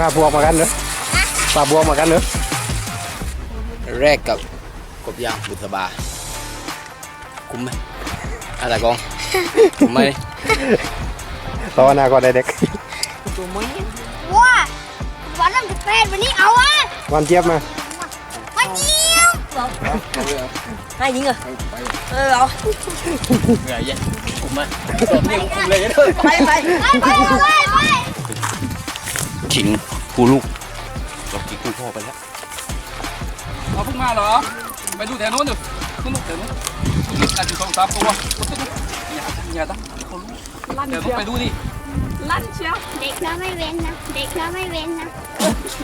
พาบวกมากันเนอะพาบวกมากันเนอะแรกกับกบยางบุษบา คุ้มไหมอะไรกอง คุ้มไหมตอนหน้าก็ได้เด็กว้าวันนั้นจะแปดวันนี้เอาอะวันเจี๊ยบมามาเยี่ยม hai những người ừ rồi เหนื่อยยังคุ้มไหมสอบเนี่ยคุ้มเลยเด้อ bay bay ไปไปไปไป ขิงกูลูกเรากินกูพ่อไปแล้วเอาเพิ่งมาเหรอ ไปดูแถวโน้นอยู่นู่นแถวโน้นมีกันอยู่สองสามตัวอย่าอย่าตั้งเขารู้เดี๋ยวต้องไปดูดิ lăn chưa เด็กเราไม่เว้นนะ เด็กเราไม่เว้นนะ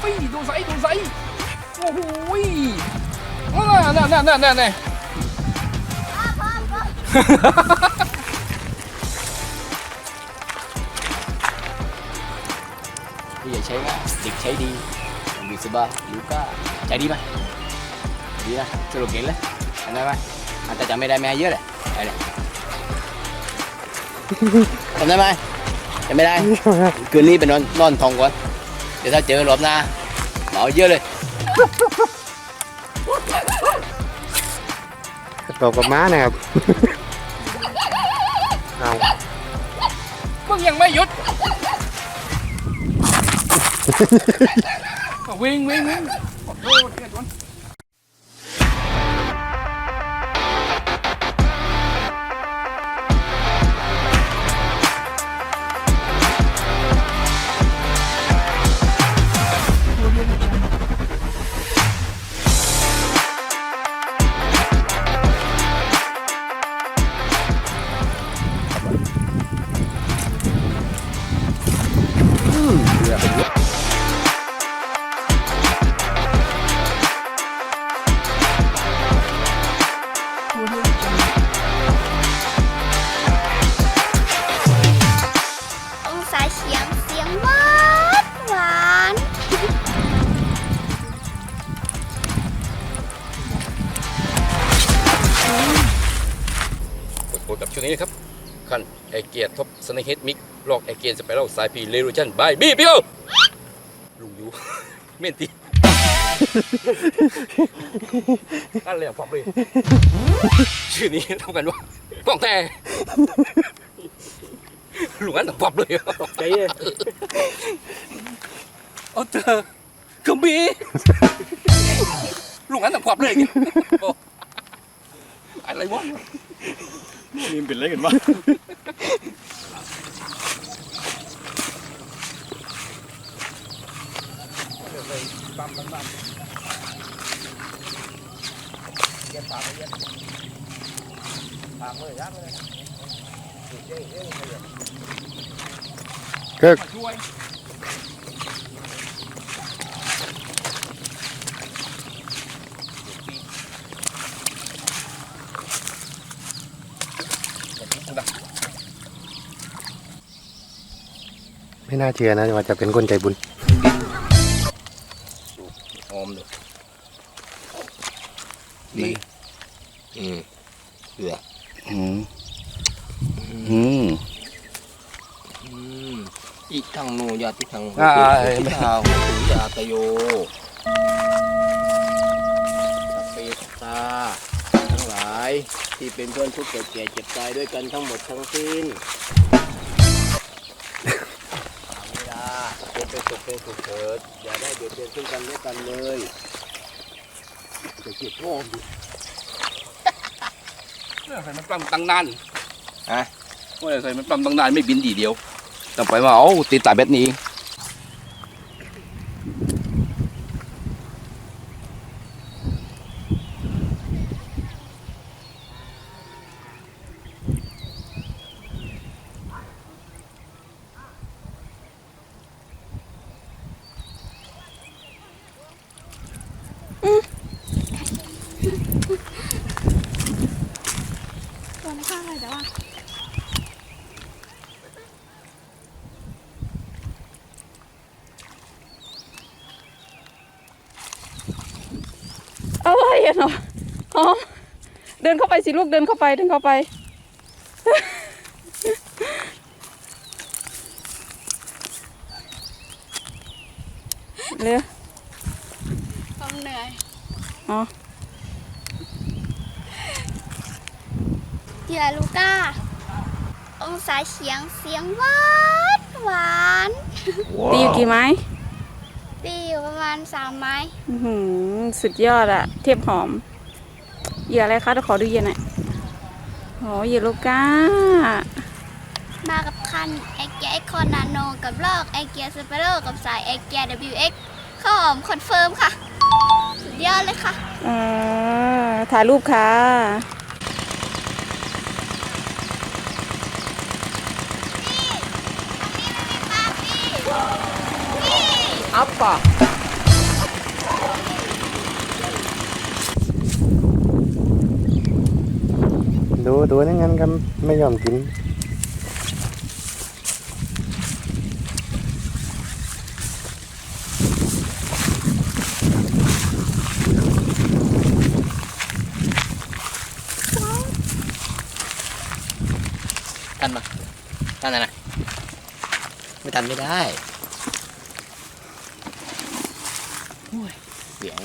เฮ้ยดูไซดูไซโอ้โหยน่าน่าน่าน่าน่ ผู้ใหญ่ใช้ง่ายเด็กใช้ดีบุษบาลูก้าใจดีไหมดีนะสรุปเก่งเลยทำได้ไหมอาจจะจำไม่ได้ไม่เยอะเลยไปเลยทำได้ไหมจำไม่ได้คืนนี้ไปนอนนอนทองก่อนเดี๋ยวถ้าเจอรอบหน้าเหมาเยอะเลยตบกับม้านะครับเอามึงยังไม่หยุด วิ่งวิ่งวิ่งโอ้โหเดี๋ยวก่อน กดกับชุดนี้นะครับ คันไอเกียร์ท็อปสเนคเฮดมิกลอกไอเกียร์สไปรัลสายพีเลรูชันบายบีพิโอลุงอยู่เมนตีอันเลยพร้อมเลยชื่อนี้เท่ากันวะป้องแต่ลุงอันต้องพร้อมเลยใจเย็นเอาเธอกระบี่ลุงอันต้องพร้อมเลยโอ้อะไรวะ นี่เป็นอะไรกันวะเกิกช่วย ไม่น่าเชื่อนะว่าจะเป็นคนใจบุญหอมเลยดีอืมเกลืออืมอืมอืมอีทางโนยาติทางอ่าอีทางหูยาตโยสัพเพสัตตาทั้งหลายที่เป็นเพื่อนทุกข์เกิดแก่เจ็บตายด้วยกันทั้งหมดทั้งสิ้น เป็นเป็นสุขเป็นสุขเถิดอย่าได้เบียดเบียนซึ่งกันและกันเลยจะเจ็บโง่ดิใส่มันปล้ำตั้งนานฮะว่าใส่มันปล้ำตั้งนานไม่บินดีเดียวต้องไปมาเอาตีตายแบบนี้ ตัวนี้ข้างเลยแต่ว่า อะไรอะเนาะอ๋อเดินเข้าไปสิลูกเดินเข้าไปเดินเข้าไป เรือผมเหนื่อย อ๋อเหยื่อลูก้า องศาเฉียงเสียงหวานหวาน ตีอยู่กี่ไม้ ตีอยู่ประมาณสามไม้อื้อหือ สุดยอดอะเทียบหอม เหยื่ออะไรคะเดี๋ยวขอดูเหยื่อหน่อยโอ้เหยื่อลูก้า มากับคันแอเกียเอ็กคอนนาโนกับลอกแอเกียสเปโร่กับสายแอเกีย WX ข้าวหอมคอนเฟิร์มค่ะ สุดยอดเลยค่ะอ่าถ่ายรูปค่ะอัปปะ ดูตัวนั้นงั้นก็ไม่ยอมกินทันปะทันนะนะไม่ทันไม่ได้เสียง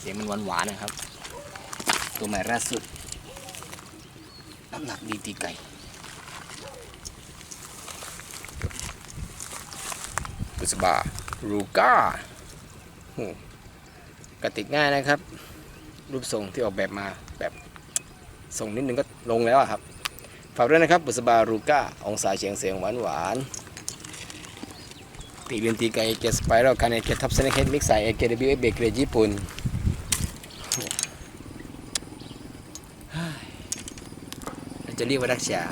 เสียงมันหวานๆนะครับ ตัวใหม่ล่าสุด น้ำหนักดีตีไก่บุษบารูก้ากระติกง่ายนะครับ รูปทรงที่ออกแบบมาแบบทรงนิดนึงก็ลงแล้วครับฝากด้วยนะครับ บุษบารูก้า องศาเฉียงเสียงหวานหวานๆปีเรียนตีไก่เกสไปรัลการเกทับเซนเฮดมิกซ์ใส่เอเกเดบิวเอเบเกรญี่ปุ่นเรา จะเรียกว่ารักษา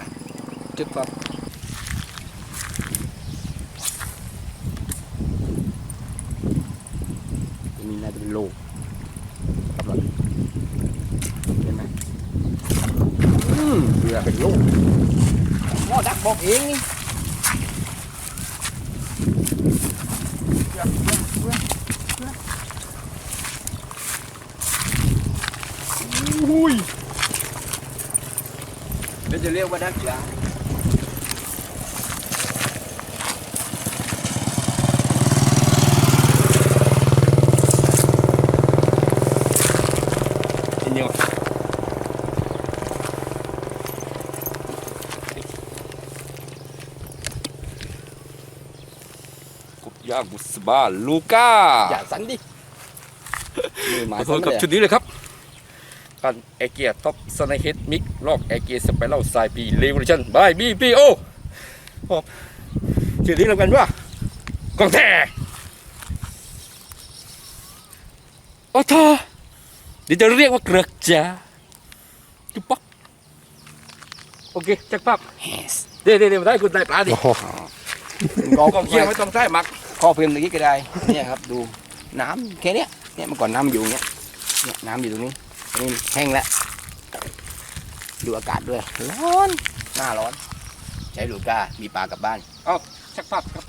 จุ๊บปั๊บอันนี่น่าจะเป็นโลกครับเราเห็นไหมอืมเรือเป็นโลกหม้อดักบอกเองนี่ เดี๋ยวจะเรียกว่าดักจ๋าทีเดียวกบย่างบุษบาลูก้าอย่าสั่นดิมือหมาขอโทสั่ษนกับเลยชุดนี้เลยครับกัน เอเกียท็อปสไนเฮดมิกลอกเอเกียสไปเล่าสายปีเลเวอเรชั่นบายบีพีโอครับชื่อนี้แล้วกันว่ากองแท้โอ้ทอเดี๋ยวจะเรียกว่าเกลือกจ้าจุ๊บป๊อกโอเคจักปั๊บ Yes เดี๋ยวเดี๋ยวเดี๋ยวได้คุณได้ปลาดิโอ้โหกองกองเคียงไม่ต้องใช้หมักข้อเพิ่มตะกี้ก็ได้เนี่ยครับดูน้ำแค่เนี้ยเนี่ยเมื่อก่อนน้ำอยู่เนี้ยเนี่ยน้ำอยู่ตรงนี้อั นนี้แห้งแล้ว ดูอากาศด้วย ร้อน หน้าร้อน ใช้ลูก้า มีปลากลับบ้านจักปั๊บครับ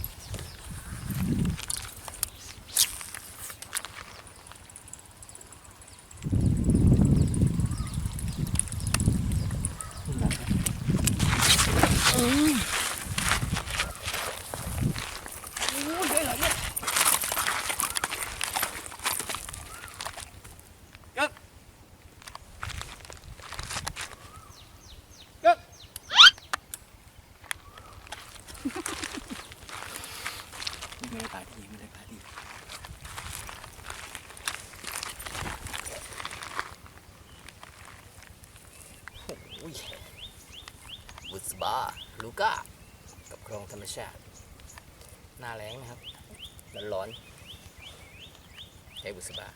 ไม่ได้ปลาดีไม่ได้ปลาดีโอ้ยบุษบาลู ก้า กับคลองธรรมชาติ หน้าแรงนะครับ ร้อนๆใช้บุษบา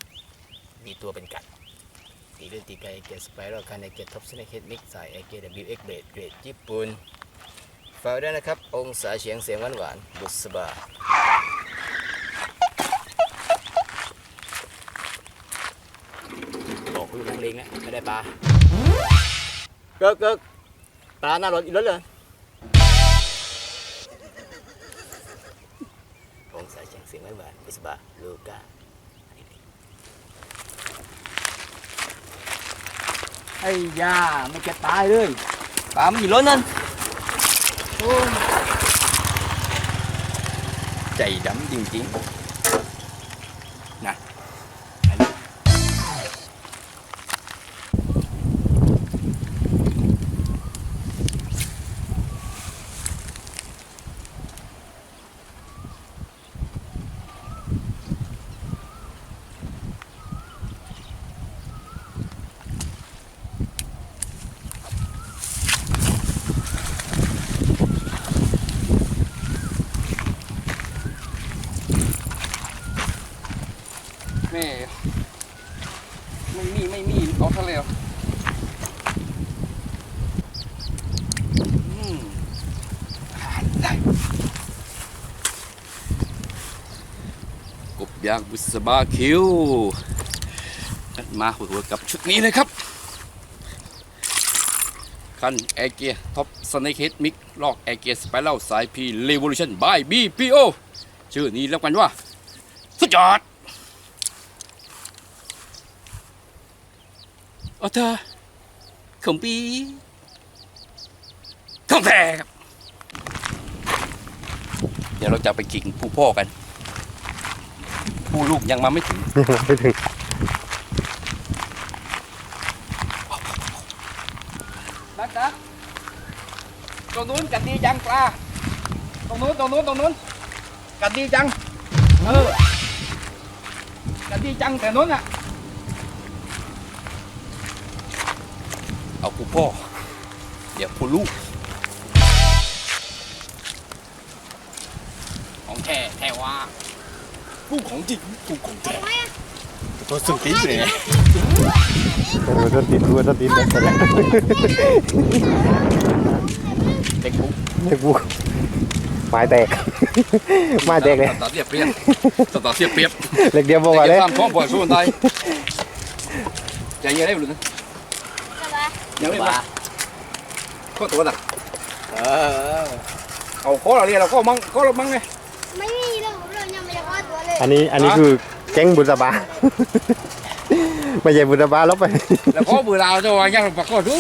มีตัวเป็นกัดตีเลื่อดตีไกเกตสไปรัลคาเนเกตท็อปสเนเคดมิกสายเอเก WX เอ็กเบรดเกรดญี่ปุ่นฝากด้วยนะครับ องศาเฉียงเสียงหวานหวานๆบุษบาบอกลูกนักเลงนะไม่ได้ปลาเกิกเกิกปลาหน้ารถอีกรถเลย องศาเฉียงเสียงหวานหวานๆบุษบาลูก้า ไอ้ยาไม่แกตายเลยปลามันอยู่ล้นนั่นโอ้ยใจดำจริงๆ อย่างบุษบาคิวมาหัวๆกับชุดนี้เลยครับ คันแอร์เกียท็อปสเนคเฮดมิกลอกแอร์เกียสไปเล่าสายพีเรว o ลูชั่นบายบีพีโอชื่อนี้แล้วกันว่า สุดยอดโอ้เธอของปีของแท้ครับ เดี๋ยวเราจะไปกิ่งผู้พ่อกัน ผู้ลูกยังมาไม่ถึง ไม่ถึงนักนะตรงนู้นกัดดีจังปลา ตรงนู้นตรงนู้นตรงนู้นกัดดีจัง เออ กัดดีจังแต่นู้นอะ เอาผู้พ่อ เดี๋ยวผู้ลูก ผู้ของจริงผู้ของแท้ตัวสุดตีนเลยตัวต้นตีนตัวต้นตีนเลยแต่ละเด็กปุ๊บเด็กบุกไม้แตกไม้แตกเลยต่อเสียเปรียบต่อเสียเปรียบเหล็กเดียวบอกก่อนเลยตามท้องปล่อยสู้คนไทยใจเย็นได้หรือนะยังไม่มาข้อตัวน่ะเออเอาข้อเราเรียนเราก็มั่งข้อเรามั่งไงไม่มี อันนี้อันนี้ฮะคือแก๊งบุษบา ไม่ใช่บุษบาลบไป แล้วข้อมือเราจะวางยังปากข้อดู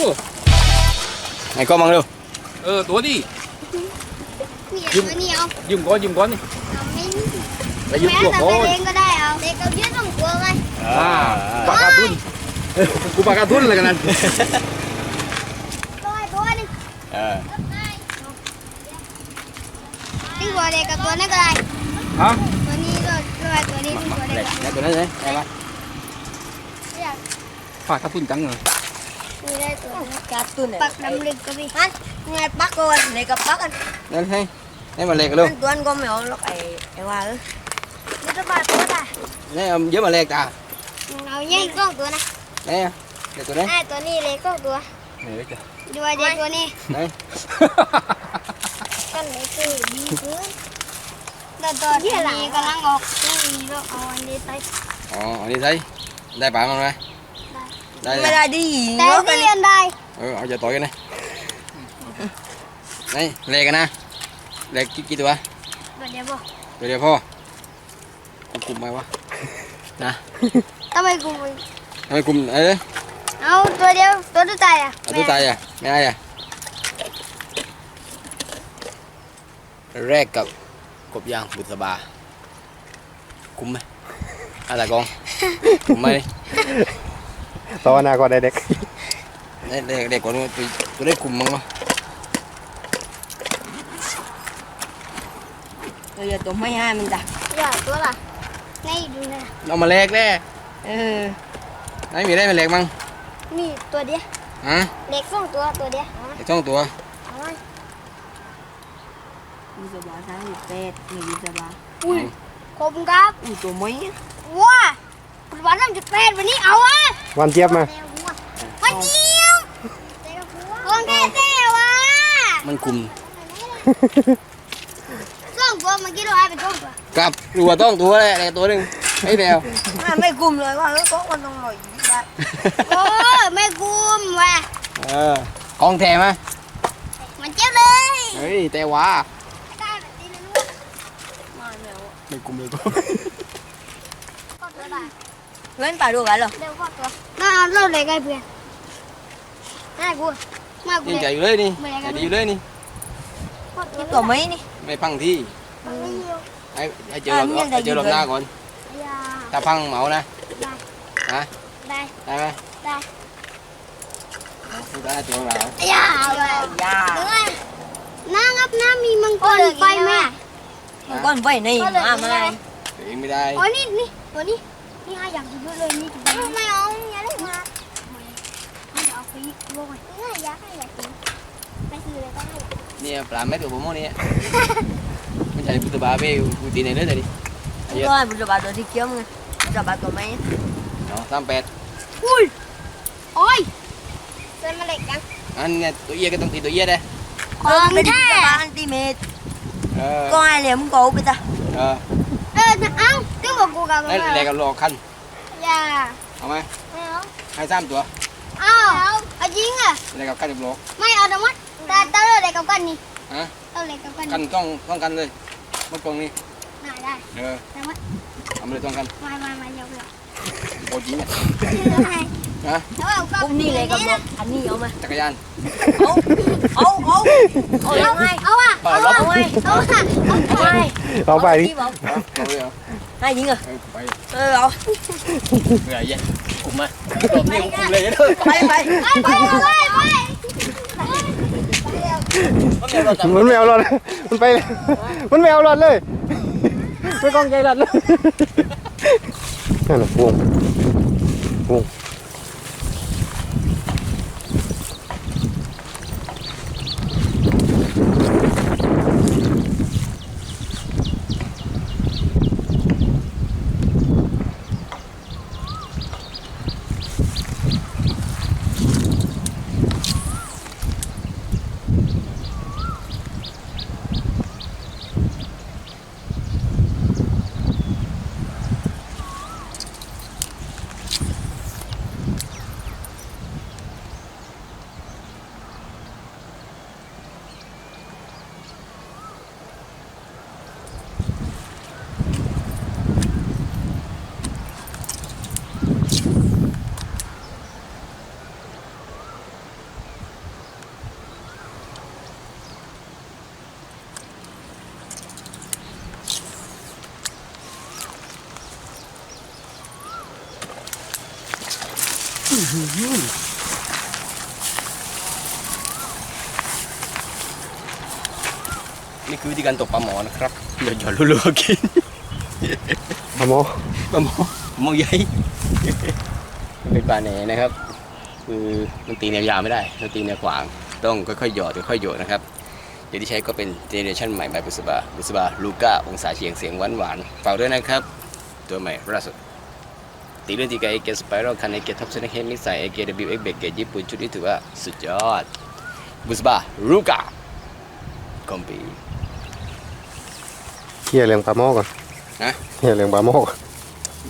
ไอ้ก็มังเร็วเออตัวนี้มีตัวนี้เอายืมก้อนยืมก้อนนี่เอาไม่มีแล้วยืมแม่ตัวแต่ก้อไปนเองก็ได้เอาเด็กกับยืดต้องตัวไงอ่าปากกาทุนกูปากกาทุนอะไรกันนั่นตัวตัวนึงเออนี่ตัวเด็กกับตัวนี้ก็ได้ฮะตั วนี้ตัวตัวตัวนี้ตัวเด็กแล้วตัวนั้นเลยได้ปะอยากปากกาทุนจังเลยมีได้ตัวการ์ตูนเนี่ยปักน้ำลึกก็มีมันไงปักก่อนในกับปักกันนั่นให้ให้มาเล็กเร็วมันตัวนก็ไม่เอาหรอกไอ้ไอ้ว่าเออนี่ตัวบาตัวได้นี่เอาเยอะมาเล็กตาเอาแย่งกล้องตัวนะนี่เด็กตัวนี้ไอ้ตัวนี้เล็กกล้องตัวเฮ้ยจ้ะด้วยเด็กตัวนี้นี่กันเล็กคือดีขึ้น แล้วตัวนี้กำลังออกนี่เราเอาอันนี้ไปอ๋ออันนี้ใช่ได้ปลามันไหมได้ไม่ได้ดีแต่เนาะที่เรียนได้เออเอาจะต่อยกันนะนี่เล็กกันนะเล็กกี่กี่ตัวตัวเดียวบ่ตัวเดียวพ่อกูกลุ่มไหมวะทำไมกูทำไมกลุ่มเอ้ยเอาตัวเดียวตัวสุดท้ายอะเอาตัวตายอะไม่ได้อะแรกกับ กบยางบุษบา คุ้มไหมอะไรกองคุ้มไหมตอนหน้าก็ได้เด็กเด็กเด็กเด็กคนนี้ตัวตัวได้คุ้มมั้งวะเออตัวไม่ให้มันจ้ะอย่าตัวละนี่ดูนะเอามาแลกแน่เออไหนมีได้มาแลกมั้งนี่ตัวเดียวฮะเล็กสองตัวตัวเดียวไอ้ช่องตัวเอาไว้ มีสบาทั้งมีเป็ดมีมีสบาอุ้ยขอบคุณครับอุ้ยตัวไม่ว้าวันนั้นจะเป็นวันนี้เอาอะวันเจี๊ยบมาวันเดียวกองแค่เต้วะมันคุมสองตัวเมื่อกี้เราให้เป็นสองตัวกับรัวต้องตัวแหละแต่ตัวหนึ่งไอ้แนวมันไม่กลุ่มเลยว่าเออก็คนต้องหน่อยได้โอ้ไม่กุมว่ะเออกองแถมไหมมันเจ็บเลย เฮ้ย แต่ว่า ได้แบบนี้นะลูก มา แมวไม่คุมเลยข้อตัวได้เว้นป่าดูกันเหรอเร็วข้อตัวน่าเอาเล่าเลยไงเพื่อนน่ากูมากูยิงใจเลยอยู่เลยนี่ใจดีอยู่เลยนี่ข้อตัวตัวไม่นี่ไม่พังที่มันไม่เยอะให้ให้เจอรอบอะเนี่ยให้เจอรอบได้หอยู่น้าก่อนอย่าถ้าพังเหมานะได้ได้ไหมได้ได้ตัวเราอย่าเลยยาเอ้ยน้างับน้ามีมังกรไฟไหม มันก้อนไฟนี่มาไม่เองไม่ได้อ๋อนี่นี่ตัวนี้นี่ห้าอย่างเยอะเลยนี่ไม่เอาอย่าเลยมาไม่จะเอาไปโว้ยง่ายอยากให้อยากกินไปซื้อเลยก็ได้เนี่ยปลาเม็ดกับผมเนี่ยมันใช่พุทธบาเบ้กูตีในเลือดดิก็บุษบาตัวที่เกี้ยวมึงบุษบาตัวไม่เนาะสามแปดอุ้ยโอ้ยเส้นมาเล็กจังอันเนี่ยตัวเอี้ยก็ต้องตีตัวเอี้ยได้ของเป็นบุแท้ษบาอันติเมตเออก็ไอ้เหลี่ยมโกไปจ้ะเออเออเอ้าตึ้ง บอกกูกับแล้วแลกกับรอคันอย่าเอาไหมไม่เอาให้สามตัวอ้าวเอาจริงอะแลกกับกันกับรอไม่เอาทั้งหมดแต่แต่เราเด็กกับกั นนี่ฮะเราเด็กกับกันกันนี่ต้องต้องกันเลยมันตรงนี้ได้ได้เออแต่ว่าเอามาเลยต้องกันมามามาเดี๋ยวเราโอ้จริงอะให้ฮะแล้วเอากับ Cũng đi lấy cầm một Anh đi ông ơi จักรยาน Ô Ô Ô Ô เอา ông ơi เอาอะเปล่าเอาล็อกอะเอาอะ Ông ơi เอาไปดิ Đi bóng เอาเลยเหรอ Hai dính rồi เออไป Ừ ông เหนื่อยแย่คุมมารอบนี้คุมเลยเด้อ Bay bay ไปไปไปไปมันแมวรอดมันไปเลยมันแมวรอดเลยไม่กองใจรอดเลยนั่นแหละวงวง นี่คือวิธีการตกปลาหมอนะครับหยอดหยอดรัวๆกินเอาโมปลาหมอหมอใหญ่เป็นปลาแหนนะครับ คือมันตีแนวยาวไม่ได้มันตีแนวขวาง ต้องค่อยๆหยอดค่อยๆหยอดนะครับเดี๋ยวที่ใช้ก็เป็นเจเนอเรชันใหม่ใบบุษบาบุษบาลูก้าองศาเฉียงเสียงหวานหวานๆฝากด้วยนะครับ ตัวใหม่ล่าสุด ตีเรื่องตีกับเอเกสไปรัลคันเอเกท็อปเซนเฮมิกใส่เอเกวเอ็กเบเกญี่ปุ่นชุดนี้ถือว่าสุดยอดบุษบาลูก้าคอมปีเคลียร์เรื่องปลาหม้อก่อนนะเคลียร์เรื่องปลาหม้อก่อน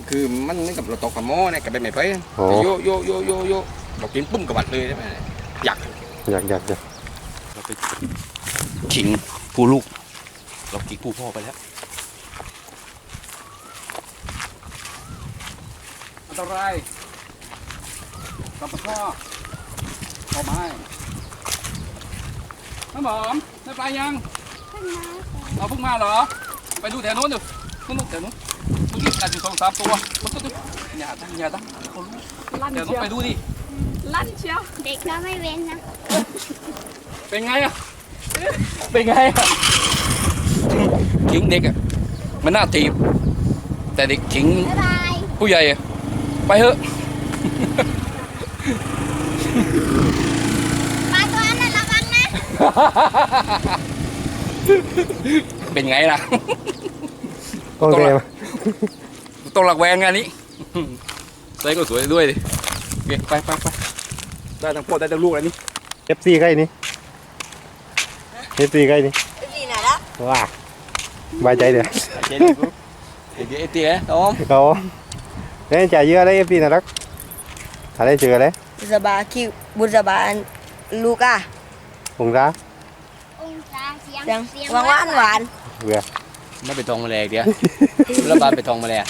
คือมันเหมือนกับเราตกกับหม้อเนี่ยกับเป็นไม่ไปอ๋อแต่โยโยโยโยโยบอกกินปุ้มกับบัดเลยได้ไหมอยากอยากอยากอยากเราไปขิงผู้ลูก เราขิงผู้พ่อไปแล้ว อันตรายกับปะข้อขอไม้น้ำหอมได้ไปยังเอาเพิ่งมาเหรอ ไปดูแถวโน้นดูนู้นนู่นแถวโน้นดูดิกัดอยู่สองสามตัวมันก็ดูอย่าตั้งอย่าตั้งเขารู้ลั่นแถวโน้เชีนยวไปดูดิลั่นเชียวเด็กก็ไม่เว้นนะ เป็นไงอะเป็นไงอะขิงเด็กอะมันน่าตีบ แต่เด็กขิงบ๊ายบายผู้ใหญ่อะ ไปเถอะปลาตัวนั้นระวังนะ เป็นไงล่ะกองใจมาต้องหลักแวงงานนี้ใส่ก็สวยด้วยดิโอเคไปไปไปได้ทั้งพ่อได้ทั้งลูกแล้วนี่เอฟซีใกล้นี่เอฟซีใกล้นี่ Cái gì này đó ว้าบายใจเดี๋ยวเจ๊ดิปุ๊บเดี๋ยวไอ้เตี้ยน้องเขา เนี่ยจ่ายเยอะเลยเอฟซีน่ารักอะไรเจอเลย Bữa giờ bà kêu Bữa giờ bà ăn Luca ผมร้าองศาเสียง Đang เสียง ngoan ngoan ngoan เบื่อไม่ไปทองแมลงเดียวแล้วบานไปทองแมลง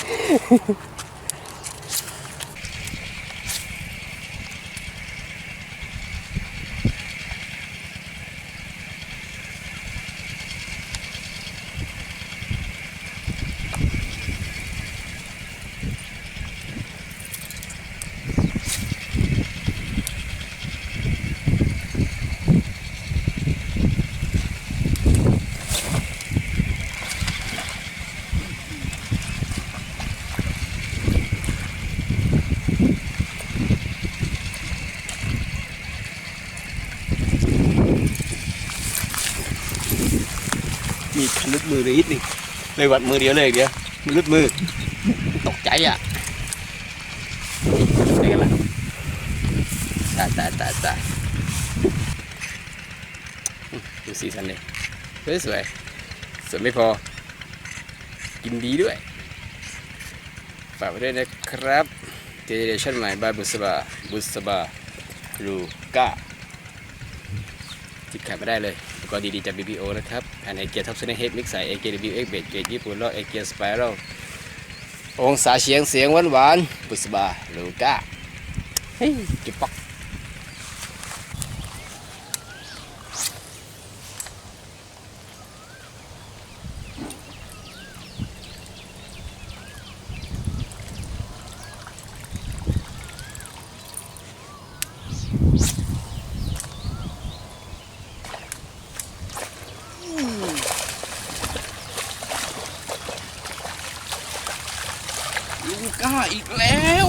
อเลยนิดนึงเลยวัดมือเดียวเลยเดียวมันลุดมือ ตกใจอะเป็นไงล่ะตายตายตายตายดูสีสันเลยสวยสวยสวยไม่พอ กินดีด้วยฝากไว้ด้วยนะครับเจเนเรชั่นใหม่บายบุษบาบุษบาลูก้าจิบขาดไม่ได้เลย กรณ์ดีๆจาก BBO นะครับแผ่นไอเกียร์ท็อปเซนเฮดมิกซ์ใส่ AKWX เบดเกียร์ญี่ปุ่นแล้วไอเกียร์สไปรัลองศาเสียงเสียงหวานๆบุษบาลูก้าเฮ้ยจุ๊บปัก ลูก้าอีกแล้ว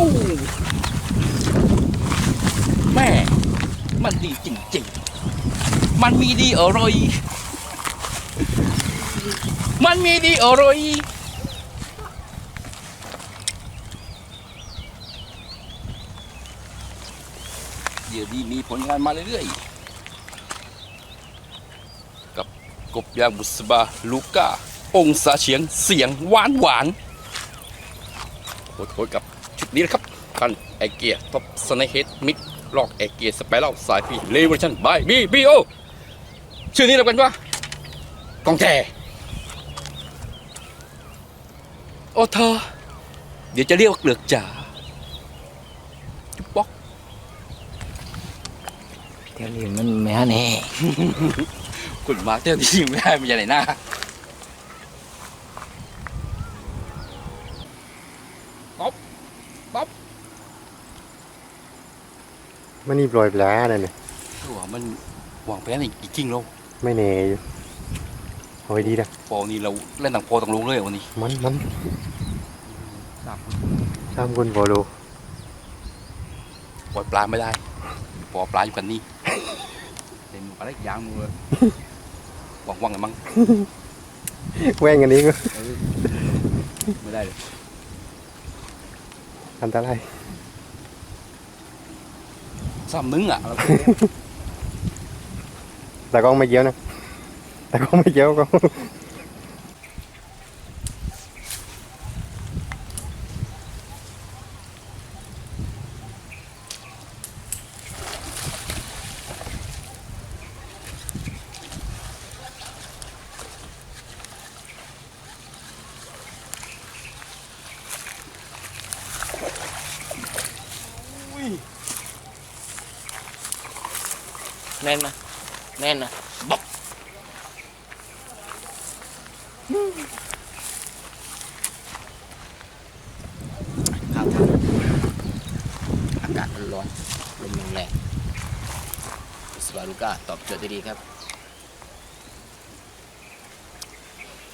แม่มันดีจริงๆ มันมีดีอร่อย มันมีดีอร่อยเดี๋ยวดีมีผลงานมาเรื่อยๆ กับกบยางบุษบาลูก้า องศาเฉียงเสียงหวานหวาน ๆโหดๆกับชุดนี้นะครับคันไอเกียท็อปสไนเฮดมิกลอกไอเกียสไปเล่าสายพีเลเวอร์ชันบายบีบีโอชื่อนี้เรียกกันว่ากองแทโอ้เธอเดี๋ยวจะเรียกว่าเกลือกจ๋าจุ๊บป๊อกเที่ยวนี้มันไม่ฮะแน่ คุณมาเที่ยวที่ไม่ได้ไม่ใช่ไหนหน้า มันนี่ปล่อยปลาเนี่ยนี่ตัวมันวางแผนอีกจริงเราไม่แน่อยู่เอาไว้ดีนะพอนี้เราเล่นต่างพอต่างลงเลยวันนี้ มันมันสามสามคนพอโลปล่อยปลาไม่ได้ปล่อยปลาอยู่กันนี่เล่นอะไรยางมือว่างๆเลยมั้งแว่งกันนี้ก็ไม่ได้เลยอันตราย ซ้ำนึงอะแต่กล้องไม่เกี่ยวนะแต่กล้องไม่เกี่ยวก็ แน่นนะแน่นนะบ๊อบข้าวทางอากาศมันร้อนลมแรง ๆสบารุก้าตอบโจทย์ได้ดีครับ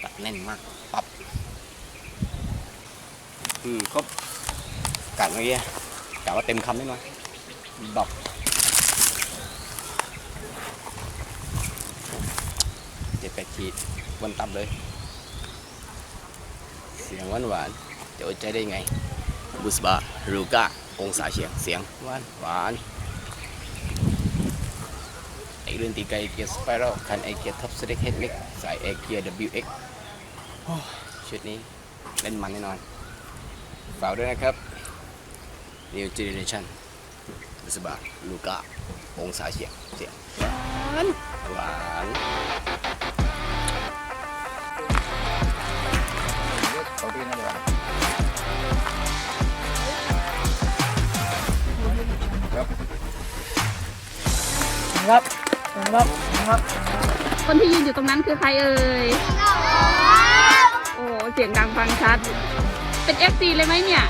ตัดแน่นมากปับอืมครบกะเมื่อกี้กะว่าเต็มคำได้ไหมดอกเจ็ดแปดขีดบนตับเลย เสียงหวานหวานจะอดใจได้ไง บุสบารูก้าองศาเฉียงเสียงหวานหวาน เรื่องตีไกเกียร์สไปรัลคันไอเกียร์ท็อปสเต็กเฮดมิกสายไอเกียร์ WX ชุดนี้เล่นมันแน่นอน ฝากด้วยนะครับ New Generation บุสบารูก้าองศาเฉียงเสียงหวานหวาน คนที่ยืนอยู่ตรงนั้นคือใครเอ่ย โอ้โหเสียงดังฟังชัด เป็น FC เลยไหมเนี่ย